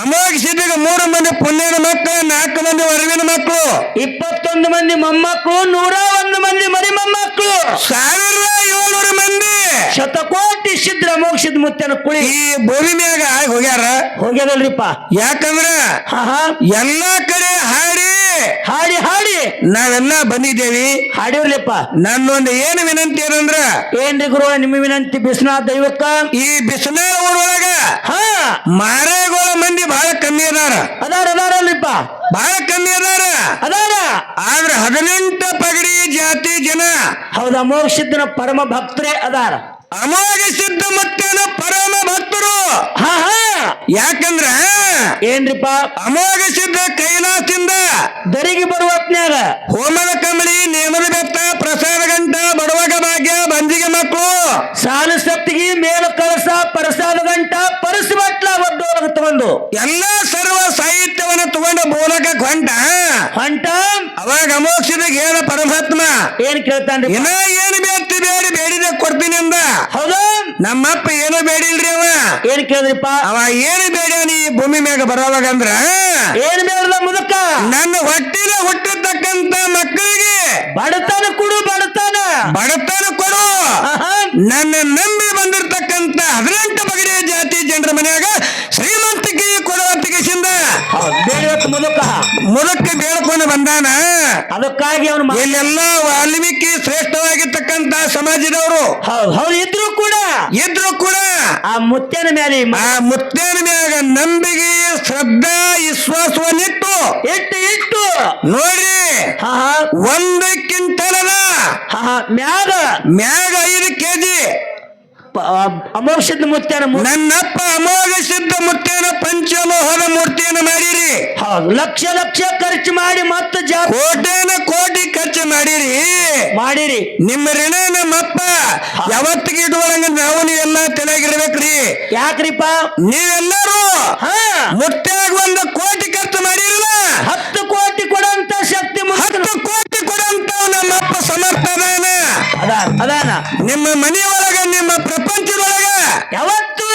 ಅಮೋಘ ಸಿದ್ಧಿಗೆ ಮೂರು ಮಂದಿ ಪುಣ್ಯನ ಮಕ್ಕಳು ನಾಲ್ಕು ಮಂದಿ ವರವಿನ ಮಕ್ಕಳು. ಇಪ್ಪತ್ತೊಂದು ಮಂದಿ ಮೊಮ್ಮಕ್ಕಳು ನೂರ ಒಂದು ಮಂದಿ ಮರಿ ಮೊಮ್ಮಕ್ಕಳು ಸಾವಿರ ಏಳ್ನೂರು ಮಂದಿ. ಶತಕೋಟಿ ಸಿದ್ರ ಮೋಕ್ಷದ ಮುತ್ತನ ಕುಳಿ. ಈ ಭೂಮಿ ಮ್ಯಾಗ ಹೋಗ್ಯಾರ? ಹೋಗ್ಯದಲ್ರಿಪ್ಪ ಯಾಕಂದ್ರ ಎಲ್ಲಾ ಕಡೆ ಹಾಡಿ. ಹಾಡಿ ಹಾಡಿ. ನಾವೆಲ್ಲ ಬಂದಿದ್ದೇವಿ. ಹಾಡಿರ್ಲಿಪ್ಪ ನನ್ನೊಂದು ಏನು ವಿನಂತಿ ಏನಂದ್ರ? ಏನ್ರಿ ಗುರು ನಿಮ್ಮ ವಿನಂತಿ ಬಿಸ್ನಾಥ್ ದೈವಕ್ಕ? ಈ ಬಿಸ್ನಾ ಊರೊಳಗ ಹಾ. ಮಾರೇಗೋಳ ಮಂದಿ ಬಹಳ ಕಮ್ಮಿ ಅದಾರ. ಅದಾರ ಅದಾರಲ್ಲಿಪ್ಪ ಬಹಳ ಕಮ್ಮಿ ಅದಾರ. ಅದಾರ. ಆದ್ರ ಹದಿನೆಂಟು ಪಗಡಿ ಜಾತಿ ಜನ. ಹೌದಾ ಮೋಕ್ಷಿದ್ದನ ಪರಮ ಭಕ್ತರೇ ಅದಾರ. ಅಮೋಘ ಸಿದ್ಧ ಮತ್ತೇನ ಪರಮ ಭಕ್ತರು? ಹಾ ಹಾ. ಯಾಕಂದ್ರ ಏನ್ರಿಪ್ಪ? ಅಮೋಘ ಸಿದ್ಧ ಕೈಲಾಸದಿಂದ ದರಿಗೆ ಬರುವ ಹೊತ್ನ್ಯಾಗ. ಹೋಮದ ಕಮಳಿ ನೇಮದ ಬೆತ್ತ ಪ್ರಸಾದ ಗಂಟ ಬಡವಗ ಭಾಗ್ಯ ಬಂಜಿಗೆ ಮಕ್ಕಳು. ಸಾಲು ಸಪ್ತಿಗೆ ಮೇಲ ಕಳಸ ಪ್ರಸಾದ ಗಂಟ ಪರಸು ಬಟ್ಲ ಒಡ್ಡೋಲಗ ತಗೊಂಡು. ಎಲ್ಲ ಸರ್ವ ಸಾಹಿತ್ಯವನ್ನ ತಗೊಂಡ ಮೂಲಕ ಹೊಂಟ ಹೊಂಟ ಅವಾಗ ಅಮೋಕ್ಷದ ಏನ ಪರಮಾತ್ಮ. ಏನ್ ಕೇಳ್ತಾನೆ ಇನ್ನ ಏನು ಬೇಕ್ತಿ ಬೇಡಿ ಬೇಡಿದ ಕೊಡ್ತೀನಿ ಅಂದ. ಹೌದಾ? ನಮ್ಮಪ್ಪ ಏನು ಬೇಡಿಲ್ರಿ ಅವ? ಏನ್ ಕೇಳಿದ್ರಿಪ್ಪ? ಅವ ಏನು ಬೇಡ ನೀ ಭೂಮಿ ಮ್ಯಾಗ ಬರೋವಾಗ ಅಂದ್ರ ಏನ್ ಬೇಡ ಮುದುಕ? ನನ್ನ ಹೊಟ್ಟಿನ ಹುಟ್ಟಿರ್ತಕ್ಕಂತ ಮಕ್ಕಳಿಗೆ ಬಡತನ ಕೊಡು ಬಡತನ. ಬಡತನ ಕೊಡು. ನನ್ನ ನಂಬಿ ಬಂದಿರ್ತಕ್ಕಂತ ಹದಿನೆಂಟು ಬಗೆಯ ಜಾತಿ ಜನರ ಮನ್ಯಾಗ ಶ್ರೀಮಂತಿಕೆ ಕೊಡುವಂತಿಕೆಸಿಂದ ಹೌದ್, ಬೇಡ ಇವತ್ತು ಮುದಕ ಮುದಕ್ಕೆ ಬೇಡ್ಕೊಂಡು ಬಂದಾನ? ಅದಕ್ಕಾಗಿ ಅವನು ಇಲ್ಲೆಲ್ಲ ವಾಲ್ಮೀಕಿ ಶ್ರೇಷ್ಠವಾಗಿರ್ತಕ್ಕಂತ ಸಮಾಜದವರು. ಹೌದು ಹೌದು ಇದ್ರು ಕೂಡ. ಇದ್ರು ಕೂಡ. ಆ ಮುತ್ತೇನ ಮೇಲೆ ಆ ಮುತ್ತೇನ ಮ್ಯಾಗ ನಂಬಿಕೆ ಶ್ರದ್ಧಾ ವಿಶ್ವಾಸವನ್ನಿಟ್ಟು. ಇಟ್ಟು ಇಟ್ಟು. ನೋಡ್ರಿ ಹಾ ಹಾ. ಒಂದು ಕ್ವಿಂಟಲದ ಹಾ ಹಾ. ಮ್ಯಾಗ. ಮ್ಯಾಗ ಐದು ಕೆಜಿ. ಪ- ಮೂರ್ತಿಯನ್ನು ಮುತ್ಯನ ನನ್ನಪ್ಪ ಅಮೋಘ ಸಿದ್ಧ ಮುತ್ತೇನ ಪಂಚಲೋಹದ ಮೂರ್ತಿಯನ್ನು ಮಾಡಿರಿ. ಹೌದು ಲಕ್ಷ ಲಕ್ಷ ಖರ್ಚು ಮಾಡಿ ಮತ್ತೆ ಕೋಟೇನ ಕೋಟಿ ಖರ್ಚು ಮಾಡಿರಿ. ಮಾಡಿರಿ. ನಿಮ್ಮ ಋಣ ನಮ್ಮಪ್ಪ. ಯಾವತ್ತಿಗೆ ಇಡುವಂಗ ನಾವು ನೀವೆಲ್ಲ ತಲೆಗಿರ್ಬೇಕ್ರಿ ಯಾಕ್ರಿಪ್ಪ? ನೀವೆಲ್ಲರೂ ಹಾ. ಮುತ್ಯಾಗ ಒಂದು ಕೋಟಿ ಖರ್ಚು ಮಾಡಿರಲ್ಲ. ಹತ್ತು ಕೋಟಿ ಕೊಡಂತ ಶಕ್ತಿ ಹತ್ತು ಕೋಟಿ ಕೊಡಂತ ನಮ್ಮಪ್ಪ ಸಮರ್ಥ ಅದಾನ. ನಿಮ್ಮ ಮನೆಯೊಳಗ ನಿಮ್ಮ ಪ್ರಪಂಚದೊಳಗ ಯಾವತ್ತು.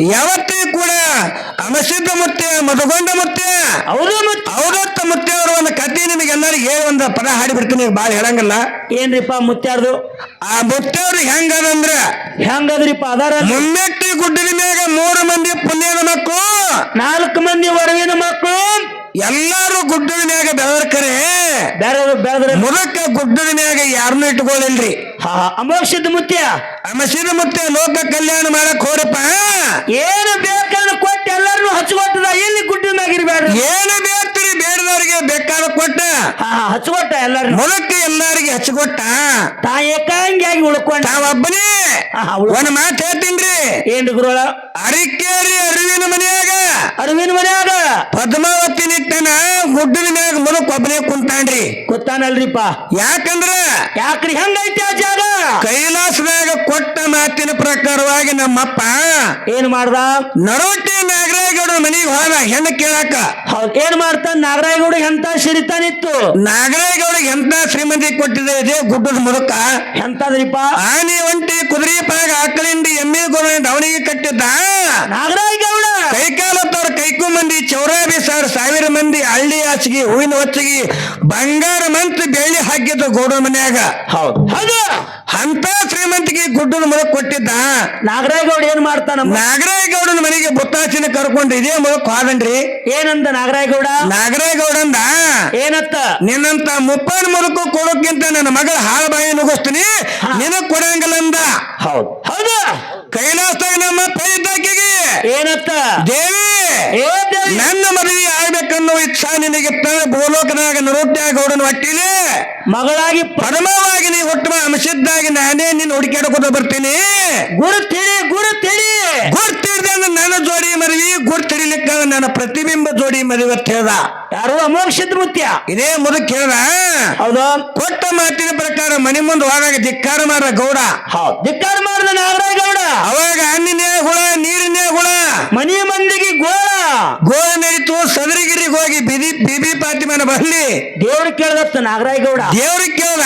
ಯಾವತ್ತೂ ಕೂಡ ಅಮಸಿದ್ಧ ಮುತ್ತೆ ಮಧುಗೊಂಡ ಮುತ್ತೆ ಅವರು ಮುತ್ಯ ಅವರತ್ತ ಮುತ್ತೆ ಅವರು ಒಂದು ಕತೆ ನಿಮಗೆಲ್ಲರಿಗೆ ಹೇಳಿ ಒಂದು ಪದ ಹಾಡಿ ಬಿಡ್ತೀನಿ ಬಾಳ ಹೇಳಂಗಿಲ್ಲ. ಏನ್ರಿಪ್ಪ ಮುತ್ಯಾರ್ದು? ಆ ಮುತ್ತೆಯವ್ರು ಹೆಂಗದಂದ್ರ? ಹೆಂಗದ್ರಿಪ್ಪ ಅದಾರ? ಮುಮ್ಮೆಟ್ಟಿ ಗುಡ್ಡಿನ ಮ್ಯಾಗ ಮೂರು ಮಂದಿ ಪುಣ್ಯದ ಮಕ್ಕಳು. ನಾಲ್ಕು ಮಂದಿ ವರವಿನ ಮಕ್ಕಳು. ಎಲ್ಲಾರು ಗುಡ್ಡದ ಮ್ಯಾಗ ಬೆದರ್ಕರೆ ಬೇರೆ ಬೆಳೆದ್ರೆ? ಮುದಕ್ಕ ಗುಡ್ಡದ ಮ್ಯಾಗ ಯಾರನ್ನೂ ಇಟ್ಕೊಳ್ಳಿಲ್ರಿ ಹಾ ಅಮೋಕ್ಷದ ಮುತ್ಯ ಅಮಸಿದ ಮುತ್ಯ ಲೋಕ ಕಲ್ಯಾಣ ಮಾಡಕ್ ಹೋರಪ್ಪ. ಏನು ಬೇಕಾದ್ರೆ ಕೊಟ್ಟು ಇಲ್ಲಿ ಹಚ್ಕೊಟ್ಟದ ಎಲ್ಲಿ ಇರ್ಬೇಡ್ರಿ ಏನು ಬೇಕ್ರಿ ಬೇಡದವ್ರಿಗೆ ಬೇಕಾದ ಕೊಟ್ಟ. ಹಾ ಎಲ್ಲರನ್ನು ಮುದಕ್ಕ ಎಲ್ಲಾರಿಗೆ ಹಚ್ಕೊಟ್ಟ. ತಾ ಏಕಾಂಗಿಯಾಗಿ ಉಳ್ಕೊಂಡ. ತಾವೊಬ್ಬನೇ ಒಂದ್ ಮಾತು ಹೇಳ್ತೀನ್ರಿ. ಏನ್ರಿ ಗುರುಗಳ? ಅರಿಕೇರಿ ಅರಿವಿನ ಮನೆಯಾಗ. ಅರವಿನ ಮನೆಯಾಗ? ಪದ್ಮಾವತಿ ನಿಟ್ಟನ ಗುಡ್ಡಿನ ಮ್ಯಾಗ ಮೊದಕ್ ಒಬ್ಬನೇ ಕುಂತಾನ್ರಿ. ಗೊತ್ತಾನಲ್ರಿಪ್ಪ. ಯಾಕಂದ್ರ? ಯಾಕ್ರಿ? ಹೆಂಗೈತಿ ಆ ಜಾಗ? ಕೈಲಾಸದಾಗ ಕೊಟ್ಟ ಮಾತಿನ ಪ್ರಕಾರವಾಗಿ ನಮ್ಮಪ್ಪ ಏನ್ ಮಾಡ್ದ? ನರೋಟಿ ನಾಗರಾಯಗೌಡ ಮನಿಗೆ ಹೋದ ಹೆಣ್ಣು ಕೇಳಾಕ ಹೌದ್. ಏನ್ ಮಾಡ್ತಾನ? ನಾಗರಾಯಗೌಡ ಎಂತ ಸಿರಿತಾನಿತ್ತು? ನಾಗರಾಯಗೌಡಿಗೆ ಎಂತ ಶ್ರೀಮಂತಿ ಕೊಟ್ಟಿದೆ ಇದೇ ಗುಡ್ಡದ ಮುದುಕ ಎಂತದ್ರಿಪ್ಪ? ಆನೆ ಒಂಟಿ ಕುದುರೆ ಪಾಗ ಆಕಳಿಂಡಿ ಎಮ್ಮೆ ಗೋಮೆ ಅವನಿಗೆ ಕಟ್ಟಿದ್ದ. ನಾಗರಾಯಗೌಡ! ಕೈಕಾಲತ್ತವ್ರ ಕೈಕು ಮಂದಿ ಚೌರಾಬಿ ಸಾವಿರ ಸಾವಿರ ಮಂದಿ ಹಳ್ಳಿ ಹಾಸಿಗೆ ಹೂವಿನ ಹೊಚ್ಚಿಗೆ ಬಂಗಾರ ಮಂತ್ ಬೆಳ್ಳಿ ಹಾಕಿದ್ದು ಗೌಡ ಮನ್ಯಾಗ. ಹೌದು. ಹೌದು. ಅಂತ ಶ್ರೀಮಂತಿಗೆ ಗುಡ್ಡದ ಮುದುಕ ಕೊಟ್ಟಿದ್ದ. ನಾಗರಾಯಗೌಡ ಏನ್ ಮಾಡ್ತಾನ ನಾಗರಾಯಗೌಡನ ಮನೆಗೆ ಬುತ್ತಾಚಿನ ಕರ್ಕೊಂಡು ಇದೇ ಮುದುಕ್ ಹೋದನ್ರಿ ಏನಂದ ನಾಗರಾಯಗೌಡ? ಅಂದ ಏನತ್ತ? ನಿನ್ನಂತ ಮುಪ್ಪನ್ ಮುರುಕು ಕೊಡೋಕ್ಕಿಂತ ನನ್ನ ಮಗಳ ಹಾಳ ಬಾಯಿ ನುಗ್ಗಿಸ್ತೀನಿ. ನಿನಗ್ ಕೊಡಂಗಿಲ್ಲಂದ ಹೌದು. ಹೌದು. ಕೈಲಾಸ ನಮ್ಮ ಪೈದಾಕಿಗೆ ಏನತ್ತ? ದೇವಿ ಏ ದೇವಿ, ನನ್ನ ಮದುವೆ ಆಗ್ಬೇಕನ್ನೋ ಇಚ್ಛಾ ನಿನಗಿತ್ತ ಭೂಲೋಕನಾಗ ನರೋಟ್ಯ ಗೌಡನ ಹೊಟ್ಟಿಲಿ. ಮಗಳಾಗಿ ಪ- ಪರಮವಾಗಿ ನೀ ಹುಟ್ಟುವ ಅಂಶದ್ದಾಗಿ ನಾನೇ ನಿನ್ನ ಹುಡುಕಾಡ್ಕೊತ ಬರ್ತೀನಿ. ಗುರು ತಿಳಿ ಗುರು ತಿಳಿ ನನ್ನ ಜೋಡಿ ಮದುವೆ ಗುರ್ತಿಡಿಲಿಕ್ಕ ನನ್ನ ಪ್ರತಿಬಿಂಬ ಜೋಡಿ ಮದುವೆ ಅಂತ ಹೇಳ್ದ. ಯಾರು ಅಮೋಘ ಮುತ್ಯ? ಇದೇ ಮುದಕ್ ಹೇಳ್ದ. ಹೌದು? ಕೊಟ್ಟ ಮಾತಿನ ಪ್ರಕಾರ ಮನೆ ಮುಂದೆ ಹೋದಾಗ ಧಿಕ್ಕಾರ ಮಾರ ಗೌಡ. ಹೌದು. ಧಿಕ್ಕಾರ ಮಾಡಿದ ನಾಗರಾಯಗೌಡ ಅವಾಗ ಹಣ್ಣಿನ ಹುಳ ನೀರಿನ ಹುಳ. ಮನಿ ಮಂದಿಗೆ ಗೋಳ ಮೇರಿತು ಸದರಿಗಿರಿಗೆ ಹೋಗಿ ಬಿದಿ ಬಿಬಿ ಪಾತಿಮನ ಬಲ್ಲಿ. ದೇವ್ರಿಗೆ ಕೇಳದಪ್ಪ ನಾಗರಾಯ ಗೌಡ. ದೇವ್ರಿಗೆ ಕೇಳ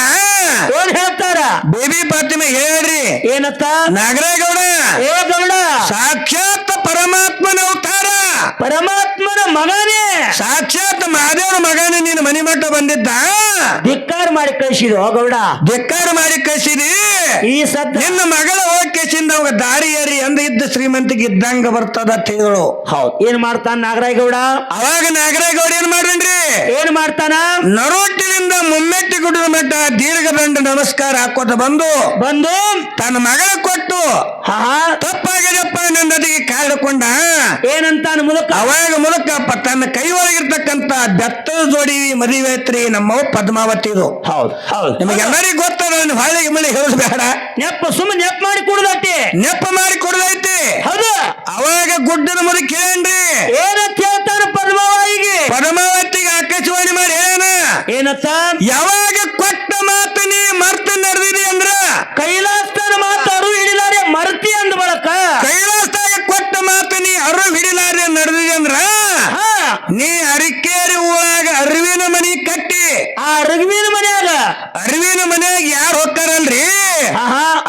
ಏನ್ ಹೇಳ್ತಾರ? ಬೇಬಿ ಪಾತಿಮ ಹೇಳ್ರಿ. ಏನತ್ತ? ನಾಗರೇಗೌಡ ಏ ಗೌಡ. ಸಾಕ್ಷಾತ್ ಪರಮಾತ್ಮನ ಅವತಾರ. ಪರಮಾತ್ಮನ ಮಗನೇ. ಸಾಕ್ಷಾತ್ ಮಹಾದೇವನ ಮಗನೇ ನೀನು ಮನಿ ಮಟ್ಟ ಬಂದಿದ್ದ? ಧಿಕ್ಕಾರ ಮಾಡಿ ಕಳಿಸಿದ ಗೌಡ? ಧಿಕ್ಕಾರ ಮಾಡಿ ಕಳಿಸಿದಿ? ಈ ಸದ್ದ ನಿನ್ನ ಮಗಳ ಹೋಗ್ಕೆಸಿಂದ ಅವಾಗ ದಾರಿ ಏರಿ ಅಂದ ಇದ್ದ ಶ್ರೀಮಂತಿಗೆ ಇದ್ದಂಗ ಬರ್ತದ ತಿಳು ಹೌದು. ಏನ್ ಮಾಡ್ತಾನ ನಾಗರಾಯಗೌಡ ಅವಾಗ ನಾಗರೇಗೌಡ ಏನ್ ಮಾಡ್ರಿ ಏನ್ ಮಾಡ್ತಾನ? ನರೋಟಿನಿಂದ ಮುಮ್ಮೆಟ್ಟಿ ಗುಡ್ಡದ ಮಟ್ಟ ದೀರ್ಘ ದಂಡ ನಮಸ್ಕಾರ ಹಾಕೋತ ಬಂದು ಬಂದು ತನ್ನ ಮಗಳ ಕೊಟ್ಟು ಹಾ ತಪ್ಪಾಗಿದಪ್ಪ ನನ್ನದಿಗೆ ಕಾಯ್ದುಕೊಂಡ. ಏನಂತಾನ ಮುದುಕ ಅವಾಗ ಮೂಲಕ ತನ್ನ ಕೈ ಒಳಗಿರ್ತಕ್ಕಂತ ಬೆತ್ತದ ಜೋಡಿ ಮದುವೆ ಐತ್ರಿ ಪದ್ಮಾವತಿ ಪದ್ಮಾವತಿದು ಹೌದ್ ಹೌದ್. ನಿಮಗೆಲ್ಲರಿಗೂ ಗೊತ್ತದ ಹೊಳ್ಳಿಗೆ ಮಳೆ ಹೇಳಬೇಡ ನೆಪ್ಪ ಸುಮ್ಮನೆ ನೆಪ್ಪ ಮಾಡಿ ಕುಡ್ದಟ್ಟಿ ನೆಪ್ಪ ಮಾಡಿ ಕೊಡದೈತಿ. ಹೌದು. ಅವಾಗ ಗುಡ್ಡನ ಮುರಿ ಕೇಳ್ರಿ ಏನಂತ ಹೇಳ್ತಾರ ಪದ್ಮಾವತಿಗೆ? ಪದ್ಮಾವತಿಗೆ ಆಕಾಶವಾಣಿ ಮಾಡಿ ಏನ ಏನತ್ತ ಯಾವಾಗ ಕೊಟ್ಟ ಮಾತು ನೀ ಮರ್ತ ನಡೆದಿದೆ ಅಂದ್ರ? ಕೈಲಾಸ್ತಾನ ಮಾತಾಡು ಹಿಡಿದಾರೆ ಮರ್ತಿ ಅಂದ ಬಳಕ. ಕೊಟ್ಟ ನೀ ಹಿಡಿಲಾರೆ ನಡೆದಿದೆ ಅಂದ್ರ ಹಾ. ನೀ ಅರಿಕೇರಿ ಊರಾಗ ಅರಿವಿನ ಮನಿ ಕಟ್ಟಿ. ಆ ಅರಿವಿನ ಮನ್ಯಾಗ? ಅರಿವಿನ ಮನೆಯಾಗ ಯಾರು ಹೋಗ್ತಾರಲ್ರಿ?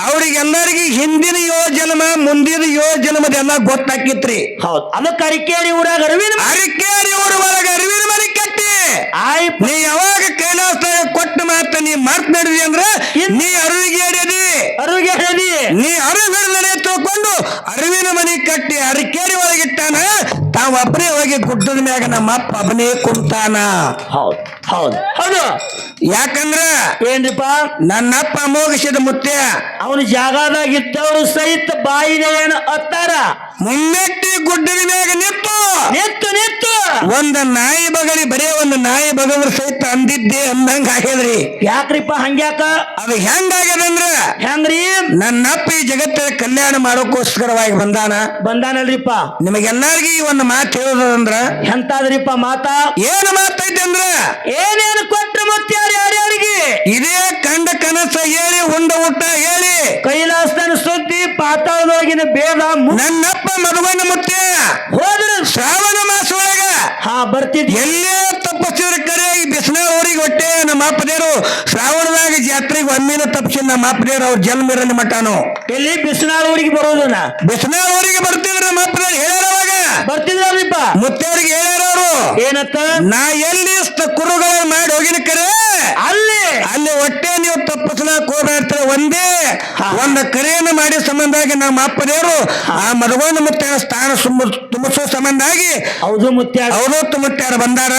ಅವ್ರಿಗೆಲ್ಲರಿಗೆ ಹಿಂದಿನ ಯೋ ಜನ್ಮ ಮುಂದಿನ ಯೋ ಜನ್ಮದೆಲ್ಲ ಗೊತ್ತಾಕಿತ್ರಿ. ಹೌದ್. ಅದಕ್ಕೆ ಅರಿಕೇರಿ ಊರಾಗ ಅರವಿನ ಅರಿಕೇರಿ ಊರ ಒಳಗ ಅರಿವಿನ ಮನೆ ಕಟ್ಟಿ. ಆಯ್ತು. ನೀ ಯಾವಾಗ ಕೈಲಾಸ ಕೊಟ್ಟ ಮಾತ ನೀ ಮಾತ್ ನಡೆದಿ ಅಂದ್ರ ನೀ ಅರಿವಿಗೆ ಹೇಳಿದಿ ಅರುಗೆ ಹೇಳಿ ನೀ ಅರಿವಿನ ನಡೆ ತಗೊಂಡು ಅರಿವಿನ ಮನೆ ಕಟ್ಟಿ ಅರಿಕೇರಿ ಒಳಗಿಟ್ಟಾನ ತಾವ ಒಬ್ಬನೇ ಹೋಗಿ ಗುಡ್ಡದ ಮ್ಯಾಗ ನಮ್ಮ ಅಪ್ಪ ಒಬ್ಬನೇ ಕುಂತಾನ. ಹೌದು ಹೌದು. ಹೌದು. ಯಾಕಂದ್ರ ಏನ್ರಿಪ್ಪ? ನನ್ನಪ್ಪ ಮೋಗಿಸಿದ ಮುತ್ತೆ ಅವನ ಜಾಗದಾಗ ಇದ್ದವರು ಸಹಿತ ಬಾಯಿನ ಏನು ಅತ್ತಾರ ಮುನ್ನೆಟ್ಟಿ ಗುಡ್ಡದ ಮ್ಯಾಗ ನಿಂತು. ನಿತ್ತು ನಿಂತು. ಒಂದ ನಾಯಿ ಬಗಲಿ ಬರೇ ಒಂದು ನಾಯಿ ಬಗದ್ರ ಸಹಿತ ಅಂದಿದ್ದೆ ಅಂದಂಗ ಆಗ್ಯದ್ರಿ. ಯಾಕ್ರಿಪ್ಪ ಹಂಗ್ಯಾಕ? ಅದು ಹೆಂಗಾಗ್ಯದಂದ್ರ ಹೆಂಗ್ರಿ? ನನ್ನಪ್ಪ ಈ ಜಗತ್ತಿನ ಕಲ್ಯಾಣ ಮಾಡೋಕ್ಕೋಸ್ಕರವಾಗಿ ಬಂದಾನ. ಬಂದಾನಲ್ರಿಪ್ಪ. ನಿಮಗೆಲ್ಲರಿಗೂ ಈ ಒಂದು ಮಾತು ಹೇಳೋದಂದ್ರ ಎಂತಾದ್ರಿಪ್ಪ ಮಾತಾ? ಏನು ಮಾತೈತಿ ಅಂದ್ರ ಏನೇನು ಕೊಟ್ರ ಮತ್ತೆ ಯಾರು ಯಾರ್ಯಾರಿಗೆ? ಇದೇ ಕಂಡ ಕನಸ ಹೇಳಿ ಉಂಡ ಊಟ ಹೇಳಿ. ಕೈಲಾಸನ ಸುದ್ದಿ ಪಾತಾಳದೊಳಗಿನ ಭೇದ ನನ್ನಪ್ಪ ಮದುವನ ಮುತ್ತೆ ಹೋದ್ರೆ. ಶ್ರಾವಣ ಮಾಸ ಒಳಗ ಹಾ ಬರ್ತಿದ್ ಎಲ್ಲೇ ತಪ್ಪಿಸಿದ್ರ ಕರೆ ಈ ಬಿಸಿಲ ಊರಿಗೆ ಹೊಟ್ಟೆ ನಮ್ಮ ಅಪ್ಪದೇರು ಶ್ರಾವಣದಾಗ ಜಾತ್ರೆಗೆ ಒಮ್ಮಿನ ತಪ್ಪಿಸಿ ನಮ್ಮ ಅಪ್ಪನೇರು ಅವ್ರ ಜನ್ಮ ಇರಲಿ ಮಟಾನು ಎಲ್ಲಿ ಬಿಸಿನಾಳ ಊರಿಗೆ ಬರೋದನ್ನ ಬಿಸಿನಾಳ ಊರಿಗೆ ಬರ್ತಿದ್ರ ನಮ್ಮ ಅಪ್ಪನ ಹೇಳ್ಯಾರ ಅವಾಗ. ಬರ್ತಿದ್ರಲ್ರಿಪ್ಪ ಮುತ್ತೇರಿಗೆ ಹೇಳ್ಯಾರ ಅವರು. ಏನತ್ತ? ನಾ ಎಲ್ಲಿ ಕುರುಗಳ ಕುರುಗಳನ್ನು ಮಾಡಿ ಹೋಗಿನ ಕರೆ. ಅಲ್ಲಿ? ಅಲ್ಲಿ ಹೊಟ್ಟೆ ನೀವು ತಪ್ಪಿಸಲ ಹೋಗ್ಬೇಡ್ತಾರ ಒಂದೇ. ಒಂದು ಕರೆಯನ್ನು ಮಾಡಿ ಸಂಬಂಧಾಗಿ ನಮ್ಮ ಅಪ್ಪದೇವರು ಆ ಮಧುವನ ಮುತ್ತ ಸ್ಥಾನ ಸುಮ್ಮ ತುಂಬಿಸೋ ಸಂಬಂಧಾಗಿ ಹೌದು ಮುತ್ಯಾರ. ಅವರೊತ್ತು ಮುತ್ಯಾರ ಬಂದಾರ.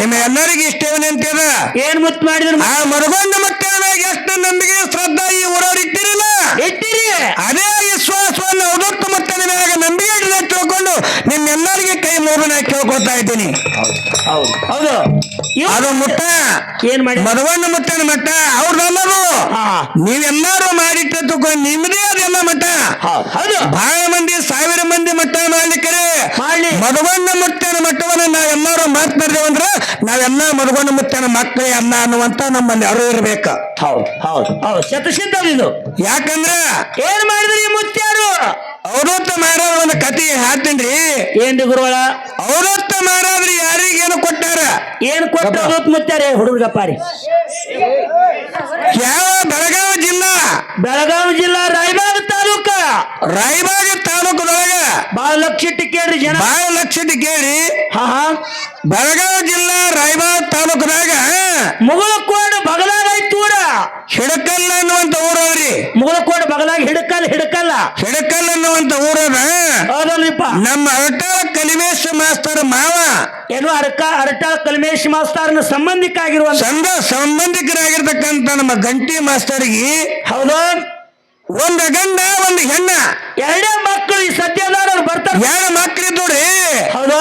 ನಿಮ್ಮ ಎಲ್ಲರಿಗೂ ಇಷ್ಟೇವನ್ ಅಂತೀರ ಏನ್ ಮುತ್ ಮಾಡಿದ್ರು ಆ ಮರಗೊಂಡ ಮುತ್ಯಾರ ಎಷ್ಟು ನಂಬಿಕೆ ಶ್ರದ್ಧಾ ಈ ಊರವ್ರು ಇಟ್ಟಿರಿಲ್ಲ. ಇಟ್ಟಿರಿ. ಅದೇ ವಿಶ್ವಾಸವನ್ನು ಅವರೊತ್ತು ಮಟ್ಟದ ಮ್ಯಾಗ ನಂಬಿಕೆ ತಿಳ್ಕೊಂಡು ನಿಮ್ಮೆಲ್ಲರಿಗೆ ಕೈ ಮುಗಿನ ಕೇಳ್ಕೊತಾ ಇದ್ದೀನಿ. ಹೌದು. ಅದು ಮುಟ್ಟ. ಏನ್ ಮಾಡಿ? ಮರಗೊಂಡ ಮುಟ್ಟನ ಮಟ್ಟ. ಅವ್ರದಲ್ಲದು ನೀವೆಲ್ಲರೂ ಮಾಡಿಟ್ಟು ನಿಮ್ದೇ ಅದೆಲ್ಲ ಮಟ್ಟ. ಬಹಳ ಮಂದಿ ಸಾವಿರ ಮಂದಿ ಮಟ್ಟ ಮಾಡ್ಲಿಕ್ಕರೆ. ಮಾಡ್ಲಿ. ಮಧುವಣ್ಣ ಮುಟ್ಟನ ಮಟ್ಟವನ್ನ ನಾವೆಲ್ಲರೂ ಮಾತನಾಡಿದೇವಂದ್ರ ನಾವೆಲ್ಲ ಮಧುವಣ್ಣ ಮುಟ್ಟನ ಮಕ್ಕಳೇ ಅಲ್ಲ ಅನ್ನುವಂತ ನಮ್ಮಲ್ಲಿ ಅರಿವಿರ್ಬೇಕು ಹೌದು. ಹೌದು. ಹೌದು. ಶತಸಿದ್ಧ ಇದು. ಯಾಕಂದ್ರ ಏನ್ ಮಾಡಿದ್ರಿ ಈ ಅವರೊತ್ತ ಮಾರಾದ ಒಂದು ಕತೆ ಹಾಕ್ತೀನ್ರಿ ಏನ್ರಿ ಗುರುಗಳ? ಅವರೊತ್ತ ಮಾರಾದ್ರಿ ಯಾರಿಗೇನು ಕೊಟ್ಟಾರ? ಏನ್ ಕೊಟ್ಟ ಮುತ್ತಾರೆ ಹುಡುಗಪ್ಪಾರಿ ಯಾವ ಬೆಳಗಾವಿ ಜಿಲ್ಲಾ? ಬೆಳಗಾವಿ ಜಿಲ್ಲಾ ರಾಯಬಾಗ ತಾಲೂಕ. ರಾಯಬಾಗ ತಾಲೂಕದೊಳಗ. ಬಾಳ ಲಕ್ಷ ಇಟ್ಟು ಕೇಳ್ರಿ ಜನ. ಬಾಳ ಲಕ್ಷ ಕೇಳಿ ಹಾ ಹಾ. ಬೆಳಗಾವಿ ಜಿಲ್ಲಾ ರಾಯಬಾಗ ತಾಲೂಕದಾಗ. ಮುಗುಳಕೋಡು ಬಗಲ ಹಿಡಕಲ್ ಅನ್ನುವಂತ ಊರವ್ರಿ ಮುಗಳಕೋಡ್ ಬಗಲಾಗಿ ಹಿಡಕಲ್ ಹಿಡಕಲ್ಲ. ಹಿಡಕಲ್ ಅನ್ನುವಂತ ಊರವ ಹೌದಲ್ರಿಪ್ಪ. ನಮ್ಮ ಅರಟಾಳ ಕಲಿಮೇಶ ಮಾಸ್ತರ್ ಮಾವ. ಏನು ಅರಕ ಅರಟಾಳ ಕಲಿಮೇಶ ಮಾಸ್ತರ್ನ ಸಂಬಂಧಿಕ ಆಗಿರುವಂತ ಸಂಘ ಸಂಬಂಧಿಕರಾಗಿರ್ತಕ್ಕಂಥ ನಮ್ಮ ಗಂಟಿ ಮಾಸ್ತರ್ಗಿ ಹೌದು. ಒಂದ ಗಂಡ ಒಂದು ಹೆಣ್ಣ. ಎರಡೇ ಮಕ್ಕಳು ಈ ಸದ್ಯದಾರ ಬರ್ತಾರೆ. ಎರಡು ನೋಡಿ ಹೌದು.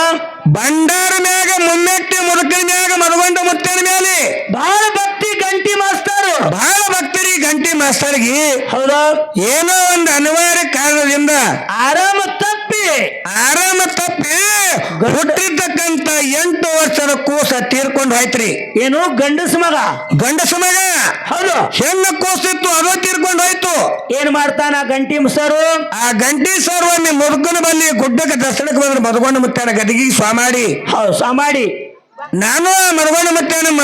ಬಂಡಾರ ಮ್ಯಾಗ ಮುಮ್ಮೆಟ್ಟಿ ಮುದುಕನ ಮ್ಯಾಗ ಮರುಗೊಂಡ ಮುತ್ತಿನ ಮೇಲೆ ಬಹಳ ಭಕ್ತಿ ಗಂಟಿ ಮಾಸ್ತರು ಬಹಳ ಭಕ್ತರಿ ಗಂಟಿ ಮಾಸ್ತರ್ಗಿ ಹೌದಾ? ಏನೋ ಒಂದು ಅನಿವಾರ್ಯ ಕಾರಣದಿಂದ ಆರಾಮ ತಪ್ಪಿ. ಆರಾಮ ತಪ್ಪಿ ಹುಟ್ಟಿರ್ತಕ್ಕಂತ ಎಂಟು ವರ್ಷದ ಕೂಸ ತೀರ್ಕೊಂಡು ಹೋಯ್ತ್ರಿ. ಏನು? ಗಂಡಸ ಮಗ? ಗಂಡಸ ಮಗ? ಹೌದು. ಹೆಣ್ಣ ಕೂಸಿತ್ತು ಅದು ತೀರ್ಕೊಂಡು ಹೋಯ್ತು. ಏನ್ ಮಾಡ್ತಾನ ಗಂಟಿ ಸರು ಆ ಗಂಟಿ ಸರ್ ಒಮ್ಮೆ ಮುದುಕನ ಬಲ್ಲಿ ಗುಡ್ಡಕ್ಕೆ ದಸಡಕ್ಕೆ ಬಂದ್ರೆ ಬದುಕೊಂಡು ಮುತ್ತಾನ ಗದಿಗೆ ಸ್ವಾಮಾಡಿ. ಹೌದು ಸಾಮಾಡಿ ನಾನು ಆ ಮತ್ತೆ ನಮ್ಮ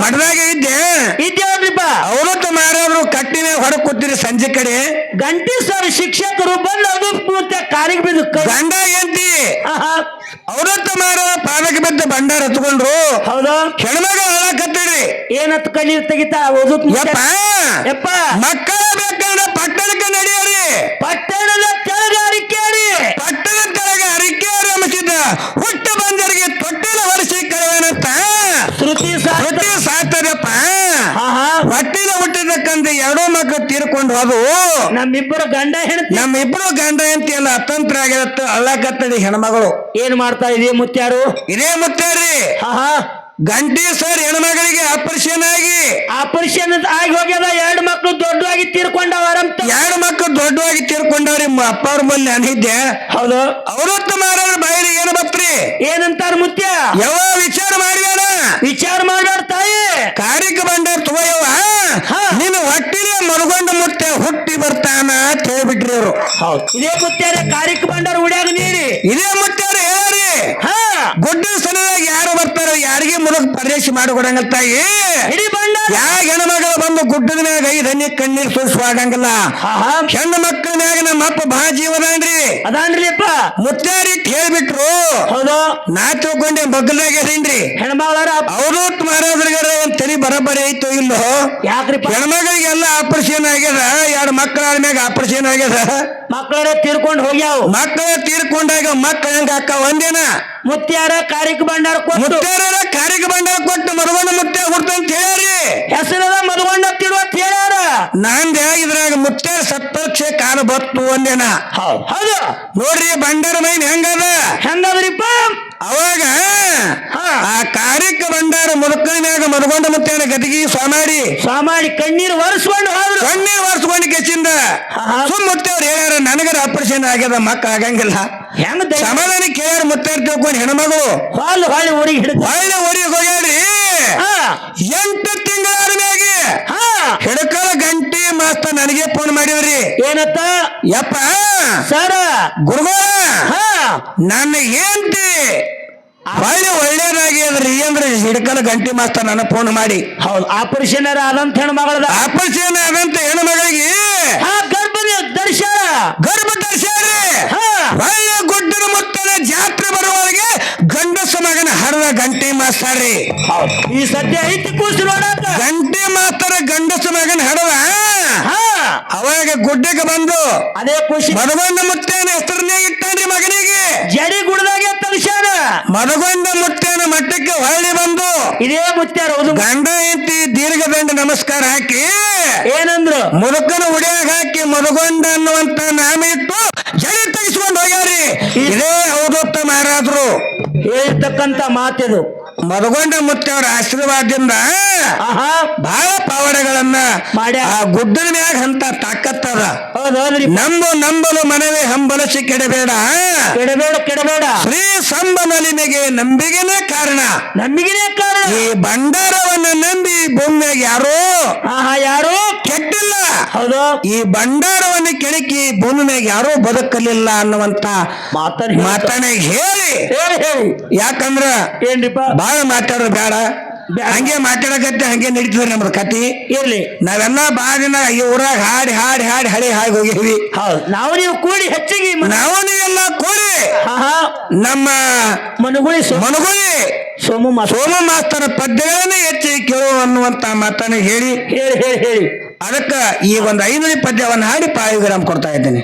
ಮಠದಾಗ ಇದ್ದೆ. ಇದ್ದೇವ್ರಿಪ್ಪ ಅವರು ಮಾರವ್ರು ಕಟ್ಟಿನ ಹೊರಗೆ ಕೂತಿರಿ ಸಂಜೆ ಕಡೆ. ಗಂಟಿ ಸರ್ ಶಿಕ್ಷಕರು ಬಂದು ಅದು ಮತ್ತೆ ಕಾರಿಗೆ ಬಿದ್ದು ಗಂಡ ಎಂತಿ ಆಹಾ. ಅವರತ್ತು ಮಾರ ಪಾದಕ್ಕೆ ಬಿದ್ದ ಭಂಡಾರ ಹತ್ಕೊಂಡ್ರು. ಹೌದು. ಹೆಣ್ಮಗ ಹಾಳಾಕತ್ತೀರಿ. ಏನತ್ ಕಲಿ ತೆಗಿತಾ ಓದುತ್ತ ಯಪ್ಪ. ಯಪ್ಪ. ಮಕ್ಕಳ ಬೇಕಂದ್ರೆ ಪಟ್ಟಣಕ್ಕೆ ನಡೆಯರಿ ಹುಟ್ಟಿದಕ್ಕಂತ ಎರಡೂ ಮಕ್ಕಳು ತೀರ್ಕೊಂಡು ಹೋದವು. ನಮ್ಮಿಬ್ಬರು ಗಂಡ ಹೆಂಡತಿ. ನಮ್ಮಿಬ್ರು ಗಂಡ ಹೆಂಡತಿ ಎಲ್ಲ ಅತಂತ್ರ ಆಗಿರತ್ತ ಅಳ್ಳಕತ್ತಡಿ ಹೆಣ್ಮಗಳು. ಏನ್ ಮಾಡ್ತಾ ಇದೀಯ ಮುತ್ಯಾರು? ಇದೇ ಮುತ್ತಾರ್ರಿ ಆಹಾ. ಗಂಟಿ ಸರ್ ಹೆಣ್ಮಗಳಿಗೆ ಆಪರೇಷನ್ ಆಗಿ. ಆಪರೇಷನ್ ಆಗಿ ಹೋಗ್ಯದ ಎರಡು ಮಕ್ಕಳು ದೊಡ್ಡವಾಗಿ ತೀರ್ಕೊಂಡವರಂತ ಎರಡು ಮಕ್ಕಳು ದೊಡ್ಡವಾಗಿ ತೀರ್ಕೊಂಡವ್ರಿ ಮ- ಅಪ್ಪ ಅವ್ರ ಬಲ್ಲಿ ನಾನಿದ್ದೆ ಹೌದು. ಅವರು ಮಾರಾದ್ರ ಬಾಯಿಲಿ ಏನು ಬತ್ರಿ ಏನಂತಾರ ಮುತ್ಯ? ಯಾವ ವಿಚಾರ ಮಾಡಿದಾರ ವಿಚಾರ ಮಾಡ್ಯಾರ ತಾಯಿ ಕಾರಿಕ ಬಂಡಾರ ತಗೋಯವ ಹಾ. ನೀನು ಮತ್ತೆ ಮುಟ್ಟೆ ಹುಟ್ಟಿ ಬರ್ತಾನ ಅಂತ ಹೇಳ್ಬಿಟ್ರಿ ಅವರು ಹೌದು. ಇದೇ ಮುತ್ತಾರೆ ಕಾರಿಕ ಬಂಡಾರ ಉಡ್ಯಾಗ ನೀರಿ. ಇದೇ ಮುತ್ತಾರೆ ಹೇಳ್ರಿ ಹಾ. ಗುಡ್ಡ ಸಲುವಾಗಿ ಯಾರು ಬರ್ತಾರೋ ಯಾರಿಗೆ ಮುಲಕ್ ಪರೇಶ್ ಮಾಡಿಕೊಡಂಗ ತಾಯಿ? ಯಾ ಹೆಣ್ಮಗಳು ಬಂದು ಗುಡ್ಡದ ಮ್ಯಾಗ ಐದು ಹನಿ ಕಣ್ಣೀರ್ ಸುರಿಸುವಾಗಂಗಿಲ್ಲ ಹೆಣ್ಣು ಮಕ್ಕಳ ಮ್ಯಾಗ ನಮ್ಮ ಅಪ್ಪ ಬಹಳ ಜೀವದಾನ್ರಿ. ಅದಾನ್ರಿಪ್ಪ ಮುತ್ತಾರಿ ಹೇಳ್ಬಿಟ್ರು. ಹೌದು. ನಾ ತಿಳ್ಕೊಂಡೆ ಬಗ್ಲಾಗ ಅದೀನ್ರಿ ಹೆಣ್ಮಗಳರ. ಅವರು ಮಾರಾದ್ರಿಗಾರ ಒಂದ್ ತಲೆ ಬರಬರಿ ಐತೋ ಇಲ್ಲೋ? ಯಾಕ್ರಿ ಹೆಣ್ಮಗಳಿಗೆಲ್ಲ ಆಪರೇಷನ್ ಆಗ್ಯದ? ಎರಡು ಮಕ್ಕಳ ಮ್ಯಾಗ ಆಪರೇಷನ್ ಆಗ್ಯದ? ಮಕ್ಕಳ ತೀರ್ಕೊಂಡು ಹೋಗ್ಯಾವ. ಮಕ್ಕಳ ತೀರ್ಕೊಂಡಾಗ ಮಕ್ಕಳ ಹೆಂಗ ಅಕ್ಕ ಒಂದೇನ? ಮುತ್ಯಾರ ಕಾರಿಕ ಬಂಡಾರ ಕೊಟ್ಟು ಮುತ್ತಾರ ಕಾರಿಕ ಬಂಡಾರ ಕೊಟ್ಟು ಮರುಗೊಂಡ ಮುತ್ತೆ ಹುಡ್ತಂತ ಹೇಳ್ರಿ ಹೆಸರದ ಮರುಗೊಂಡ ತಿಳುವ ಹೇಳ್ಯಾರ. ನಾಂದ ಇದ್ರಾಗ ಮುತ್ತಾರ ಸತ್ತಕ್ಷೆ ಕಾಲ ಬತ್ತು ಒಂದೇನ ಹೌದು ಹೌದು. ನೋಡ್ರಿ ಬಂಡಾರ ಮೈನ್ ಹೆಂಗದ? ಹೆಂಗದ್ರಿಪ್ಪ? ಅವಾಗ ಆ ಕಾರಿಕ ಬಂಡಾರ ಮುದುಕನ ಮ್ಯಾಗ ಮದಗೊಂಡ ಮುತ್ತೇನ ಗದಿಗೆ ಸ್ವಾಮಾಡಿ. ಸ್ವಾಮಾಡಿ ಕಣ್ಣೀರು ಒರೆಸ್ಕೊಂಡು ಹೋದ್ರು. ಕಣ್ಣೀರ್ ಒರೆಸ್ಕೊಂಡು ಕೆಚ್ಚಿಂದ ಸುಮ್ಮತ್ತೆ ಸುಮ್ ಮುತ್ತೇವ್ರು ಹೇಳ್ಯಾರ ನನಗರ ಆಪರೇಷನ್ ಆಗ್ಯದ ಮಕ್ಕ ಆಗಂಗಿಲ್ಲ. ಹೆಂಗ ಸಮಾಧಾನ ಕೇಳ್ಯಾರ ಮುತ್ತೇರ್ ತಿಳ್ಕೊಂಡು ಹೆಣ್ಮಗಳು. ಹಾಲು ಹಾಳೆ ಊರಿಗೆ ಹಿಡಿದ ಒಳ್ಳೆ ಊರಿಗೆ ಹೋಗ್ಯಾಡ್ರಿ ಎಂಟು ತಿಂಗಳ ಹಿಡಕಲ ಗಂಟಿ ಮಾಸ್ತ ನನಗೆ ಫೋನ್ ಮಾಡಿವ್ರಿ ಏನತ್ತ? ಯಪ್ಪ. ಸರ. ಗುರುಗಳ. ನನ್ನ ಏನ್ತಿ ಒಳ್ಳೆ ಒಳ್ಳೇದಾಗ್ಯದ್ರಿ ಅಂದ್ರೆ ಹಿಡಕಲ ಗಂಟಿ ಮಾಸ್ತ ನನ್ನ ಫೋನ್ ಮಾಡಿ. ಹೌದು ಆಪರೇಷನ್ ಆದಂತ ಹೆಣ್ಮಗಳದ. ಆಪರೇಷನ್ ಆದಂತ ಹೆಣ್ಮಗಳಿಗೆ ಮಗಳಿಗೆ ಗರ್ಭದ ದರ್ಶ ಗರ್ಭ ದರ್ಶ ಹಾ. ಒಳ್ಳೆ ಗುಡ್ಡದ ಮುತ್ತದ ಜಾತ್ರೆ ಬರುವವರೆಗೆ ಗಂಡಸ ಮಗನ ಹರದ ಗಂಟಿ ಮಾಸ್ತಾರ್ರಿ. ಈ ಸದ್ಯ ಐತಿ ಕೂಸಿ ನೋಡ ಗಂಟಿ ಮಾಸ್ತರ ಗಂಡಸ ಮಗನ ಹಡದ ಹಾ. ಅವಾಗ ಗುಡ್ಡಕ್ಕೆ ಬಂದು ಅದೇ ಖುಷಿ. ಮದಗೊಂಡ ಮುತ್ತೇನ ಹೆಸರನ್ನೇ ಇಟ್ಟಾನ್ರಿ ಮಗನಿಗೆ. ಜಡಿ ಗುಡ್ದಾಗೆ ತಗಸ್ಯಾನ ಮದಗೊಂಡ ಮುತ್ತೇನ ಮಟ್ಟಕ್ಕೆ ಹೊಳ್ಳಿ ಬಂದು ಇದೇ ಮುತ್ಯಾರ ಗಂಡ ಎಂತಿ ದೀರ್ಘದಂಡ ನಮಸ್ಕಾರ ಹಾಕಿ ಏನಂದ್ರು? ಮುದುಕನ ಉಡಿಯಾಗ ಹಾಕಿ ಮದಗೊಂಡ ಅನ್ನುವಂತ ನಾಮ ಇಟ್ಟು ಜಡಿ ತೆಗಿಸ್ಕೊಂಡು ಹೋಗ್ಯಾರಿ ಇದೇ ಅವಧೂತ ಮಹಾರಾಜರು. ಹೇಳ್ತಕ್ಕಂತ ಮಾತಿದು. ಮದಗೊಂಡ ಮುತ್ತವರ ಆಶೀರ್ವಾದದಿಂದ ಆಹಾ. ಬಹಳ ಪಾವಡೆಗಳನ್ನ ಮಾಡಿ ಆ ಗುಡ್ಡದ ಮ್ಯಾಗ ಅಂತ ತಾಕತ್ತದ. ಅದ ಹೌದ್ರಿ. ನಂಬು ನಂಬಲು ಮನವೇ ಹಂಬಲಸಿ ಕೆಡಬೇಡ. ಕೆಡಬೇಡ ಕೆಡಬೇಡ. ಶ್ರೀ ಸಂಬನಲಿಮೆಗೆ ನಂಬಿಗೆನೇ ಕಾರಣ. ನಂಬಿಗೆ ಕಾರಣ. ಈ ಭಂಡಾರವನ್ನ ನಂಬಿ ಭೂಮಿಯಾಗ ಯಾರು ಆಹಾ ಯಾರು ಕೆಟ್ಟಿಲ್ಲ. ಹೌದು. ಈ ಭಂಡಾರವನ್ನು ಕೆಣಕಿ ಭೂಮಿ ಮ್ಯಾಗ ಯಾರೋ ಬದುಕಲಿಲ್ಲ ಅನ್ನುವಂತ ಮಾತನ್ನ ಮಾತನ್ನ ಹೇಳಿ. ಹೇಳಿ ಹೇಳಿ. ಯಾಕಂದ್ರ ಏನ್ರಿಪ್ಪ? ಬಾಳ ಮಾತಾಡೋದು ಬೇಡ. ಹಂಗೆ ಮಾತಾಡಕತ್ತೆ ಹಂಗೆ ನಡೀತದ ನಮ್ದು ಕತಿ ಇರ್ಲಿ. ನಾವೆಲ್ಲ ಬಾ ದಿನ ಈ ಊರಾಗ ಹಾಡಿ ಹಾಡಿ ಹಾಡಿ ಹಳಿ ಹಾಗೆ ಹೋಗಿದ್ವಿ. ಹೌದು. ನಾವು ನೀವು ಕೂಡಿ ಹೆಚ್ಚಿಗೆ ನಾವು ನೀವೆಲ್ಲ ಕೂಡಿ ಆಹಾ ನಮ್ಮ ಮನುಗುಳಿ ಮನುಗುಳಿ ಸೋಮು ಸೋಮ ಮಾಸ್ತರ ಪದ್ಯಗಳನ್ನೇ ಹೆಚ್ಚಿ ಕೇಳು ಅನ್ನುವಂತ ಮಾತನ್ನ ಹೇಳಿ. ಹೇಳಿ ಹೇಳಿ ಹೇಳಿ. ಅದಕ್ಕ ಈ ಒಂದು ಐನೂರು ಪದ್ಯವನ್ನು ಹಾಡಿ ಪಾಯುಗ್ರಾಮ್ ಕೊಡ್ತಾ ಇದ್ದೇನೆ.